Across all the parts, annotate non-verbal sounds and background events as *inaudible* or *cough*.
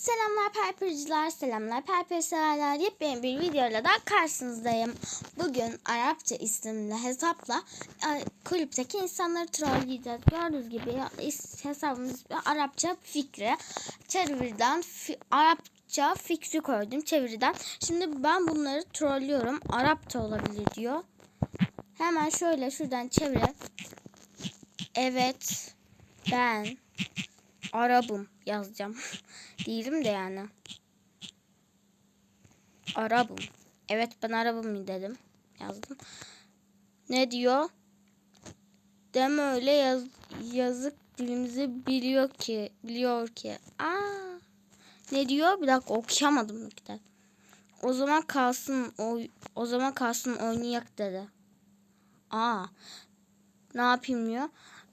Selamlar Perperciler, selamlar Perper severler. Yepyeni bir videoyla da karşınızdayım. Bugün Arapça isimli hesapla e, kulüpteki insanları trolleyeceğiz. Gördüğünüz gibi hesabımız ismi Arapça Fikri. Çeviriden fi- Arapça Fikri koydum çeviriden. Şimdi ben bunları trollüyorum. Arapça olabilir diyor. Hemen şöyle şuradan çevire. Evet ben Arabım yazacağım. *laughs* Değilim de yani. Arabım. Evet ben Arabım dedim. Yazdım. Ne diyor? Deme öyle yaz, yazık dilimizi biliyor ki. Biliyor ki. Aa. Ne diyor? Bir dakika okuyamadım de. O zaman kalsın o, o zaman kalsın oynayak dedi. Aa. Ne yapayım diyor.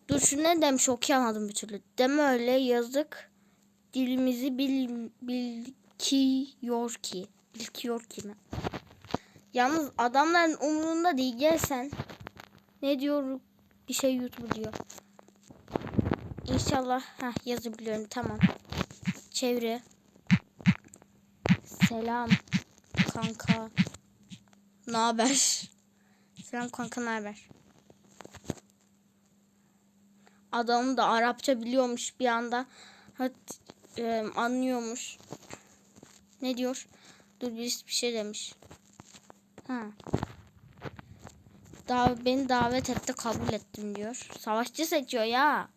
Dur şu ne demiş okuyamadım bir türlü. Deme öyle yazık dilimizi bil, bilkiyor ki. Bilkiyor ki mi? Yalnız adamların umurunda değil gel sen. Ne diyor? Bir şey YouTube diyor. İnşallah ha yazabiliyorum tamam. Çevre. Selam kanka. Ne haber? Selam kanka ne haber? Adam da Arapça biliyormuş bir anda. Hat, e, anlıyormuş. Ne diyor? Dur birisi bir şey demiş. Ha. Dav beni davet etti kabul ettim diyor. Savaşçı seçiyor ya.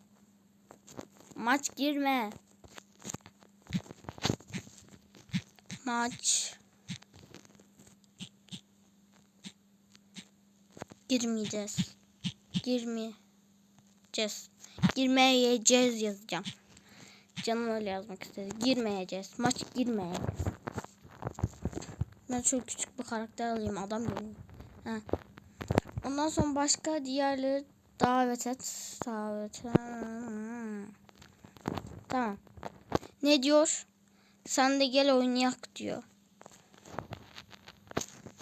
Maç girme. Maç. Girmeyeceğiz. Girmeyeceğiz. Girmeyeceğiz yazacağım. Canım öyle yazmak istedi. Girmeyeceğiz. Maç girmeyeceğiz. Ben şöyle küçük bir karakter alayım. Adam görünüyor. Ha. Ondan sonra başka diğerleri davet et. Davet et. Tamam. Ne diyor? Sen de gel oynayak diyor.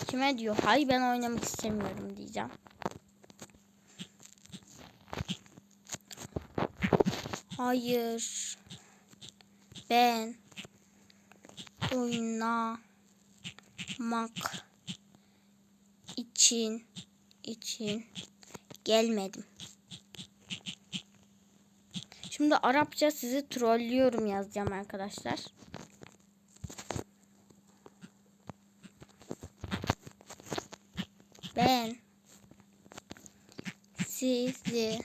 Kime diyor? Hayır ben oynamak istemiyorum diyeceğim. Hayır. Ben oynamak için için gelmedim. Şimdi Arapça sizi trollüyorum yazacağım arkadaşlar. Ben sizi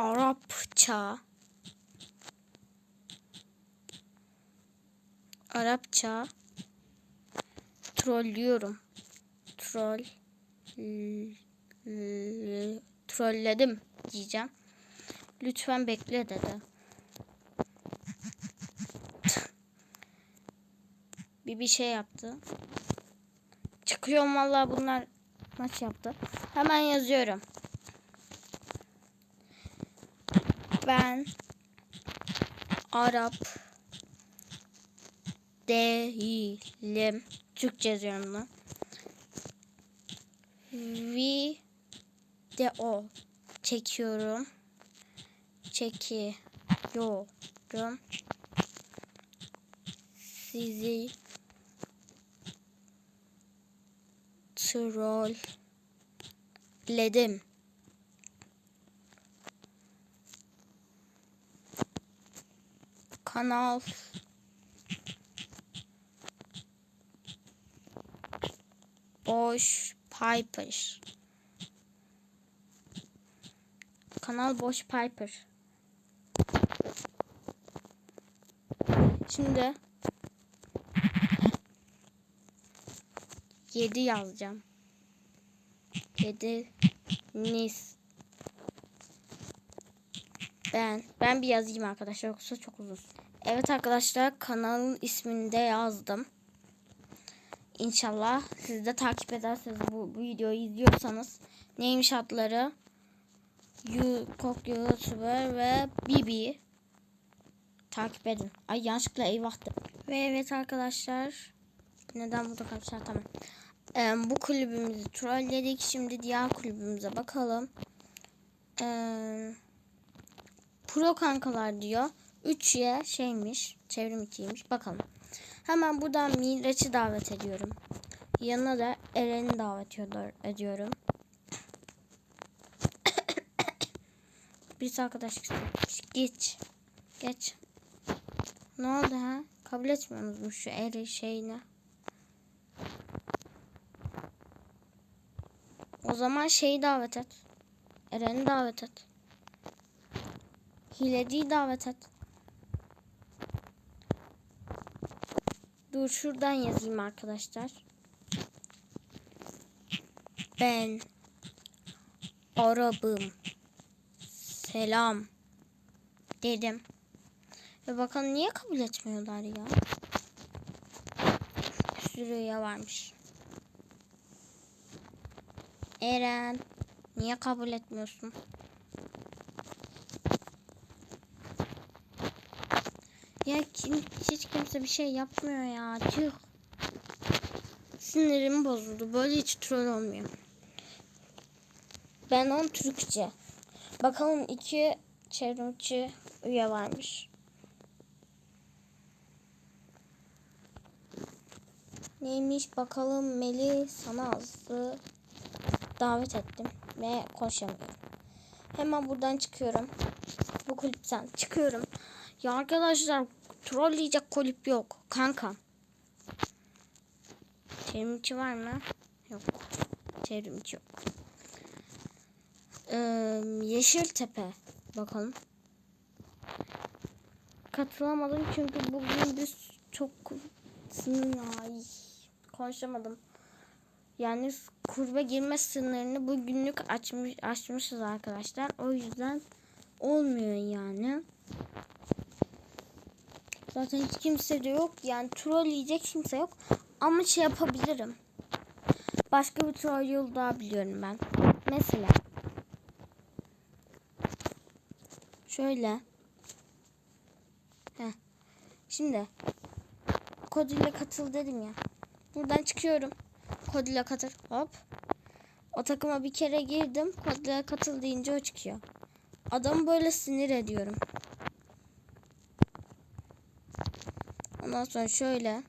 Arapça Arapça trollüyorum. Troll trolledim diyeceğim. Lütfen bekle dedi. bir bir şey yaptı. Çıkıyorum vallahi bunlar maç yaptı. Hemen yazıyorum. Ben Arap değilim. Türkçe yazıyorum bunu. Video çekiyorum. Çekiyorum. Sizi trolledim. Kanal Boş Piper. Kanal Boş Piper. Şimdi 7 yazacağım. 7 Nis. Ben ben bir yazayım arkadaşlar yoksa çok uzun. Evet arkadaşlar kanalın ismini de yazdım. İnşallah siz de takip ederseniz bu, bu videoyu izliyorsanız neymiş adları? You, Kok YouTuber ve Bibi takip edin. Ay yanlışlıkla eyvah de. Ve evet arkadaşlar neden burada kalmışlar tamam. Ee, bu kulübümüzü trolledik. Şimdi diğer kulübümüze bakalım. Ee, pro kankalar diyor. 3'ye şeymiş. Çevrim içiymiş. Bakalım. Hemen buradan Miraç'ı davet ediyorum. Yanına da Eren'i davet ediyor- ediyorum. *coughs* Birisi arkadaş. Geç. Geç. Ne oldu ha? Kabul etmiyor musunuz şu eri şeyini? O zaman şeyi davet et. Eren'i davet et. Hileci'yi davet et. Dur şuradan yazayım arkadaşlar. Ben Arabım. Selam. Dedim. Ve bakalım niye kabul etmiyorlar ya? Bir sürü üye varmış. Eren. Niye kabul etmiyorsun? Ya hiç kimse bir şey yapmıyor ya. Tüh. Sinirim bozuldu. Böyle hiç troll olmuyor. Ben on Türkçe. Bakalım iki çevrimçi üye varmış. Neymiş bakalım Meli sana azı davet ettim ve konuşamıyorum. Hemen buradan çıkıyorum. Bu kulüpten çıkıyorum. Ya arkadaşlar trolleyecek kulüp yok. Kanka. Çevrimçi var mı? Yok. Çevrimçi yok. Ee, Yeşiltepe. Bakalım. Katılamadım çünkü bugün biz çok ay konuşamadım. Yani kurba girme sınırını bugünlük açmış açmışız arkadaşlar. O yüzden olmuyor yani. Zaten hiç kimse de yok. Yani troll yiyecek kimse yok. Ama şey yapabilirim. Başka bir troll yolu daha biliyorum ben. Mesela. Şöyle. Heh. Şimdi. Kod ile katıl dedim ya. Buradan çıkıyorum. Kod ile katıl. Hop. O takıma bir kere girdim. Kod ile katıl deyince o çıkıyor. Adamı böyle sinir ediyorum. Ondan sonra şöyle.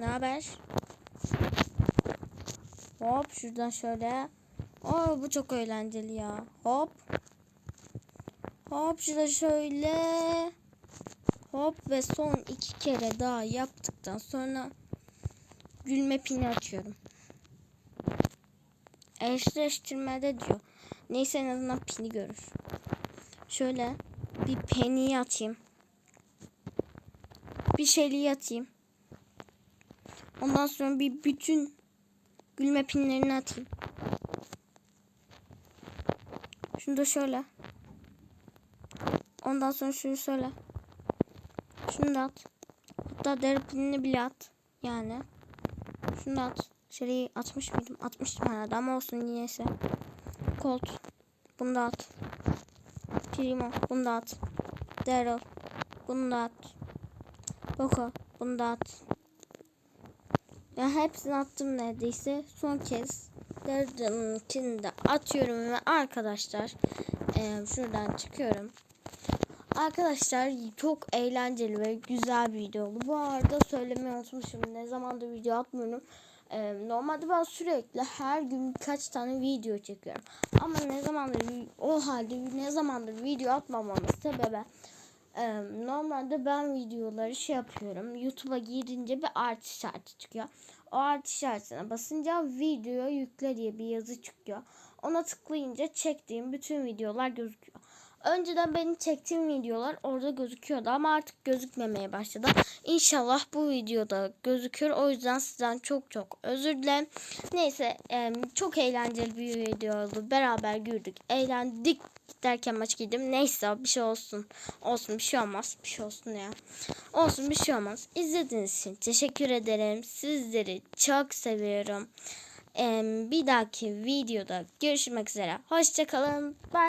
Ne haber? Hop şuradan şöyle. Aa bu çok eğlenceli ya. Hop. Hop şurada şöyle. Hop ve son iki kere daha yaptıktan sonra gülme pini atıyorum. Eşleştirmede diyor. Neyse en azından pini görür. Şöyle bir penny atayım. Bir şeyli atayım. Ondan sonra bir bütün gülme pinlerini atayım. Şunu da şöyle. Ondan sonra şunu söyle. Şunu da at. Hatta deri pinini bile at. Yani. Şunu da at. Şeriyi atmış mıydım? Atmıştım herhalde ama olsun niyeyse. Colt. Bunu da at. Primo. Bunu da at. Daryl. Bunu da at. Boko. Bunu da at. Ya hepsini attım neredeyse. Son kez Daryl'ınkini de atıyorum ve arkadaşlar e, şuradan çıkıyorum. Arkadaşlar çok eğlenceli ve güzel bir video oldu. Bu arada söylemeyi unutmuşum. Ne zamandır video atmıyorum. Ee, normalde ben sürekli her gün birkaç tane video çekiyorum. Ama ne zamandır o halde ne zamandır video atmamamın sebebi e, normalde ben videoları şey yapıyorum. YouTube'a girince bir artı işareti çıkıyor. O artı işaretine basınca video yükle diye bir yazı çıkıyor. Ona tıklayınca çektiğim bütün videolar gözüküyor. Önceden benim çektiğim videolar orada gözüküyordu ama artık gözükmemeye başladı. İnşallah bu videoda gözükür. O yüzden sizden çok çok özür dilerim. Neyse çok eğlenceli bir video oldu. Beraber güldük, eğlendik derken maç giydim. Neyse bir şey olsun. Olsun bir şey olmaz. Bir şey olsun ya. Olsun bir şey olmaz. İzlediğiniz için teşekkür ederim. Sizleri çok seviyorum. Bir dahaki videoda görüşmek üzere. Hoşçakalın. Bye.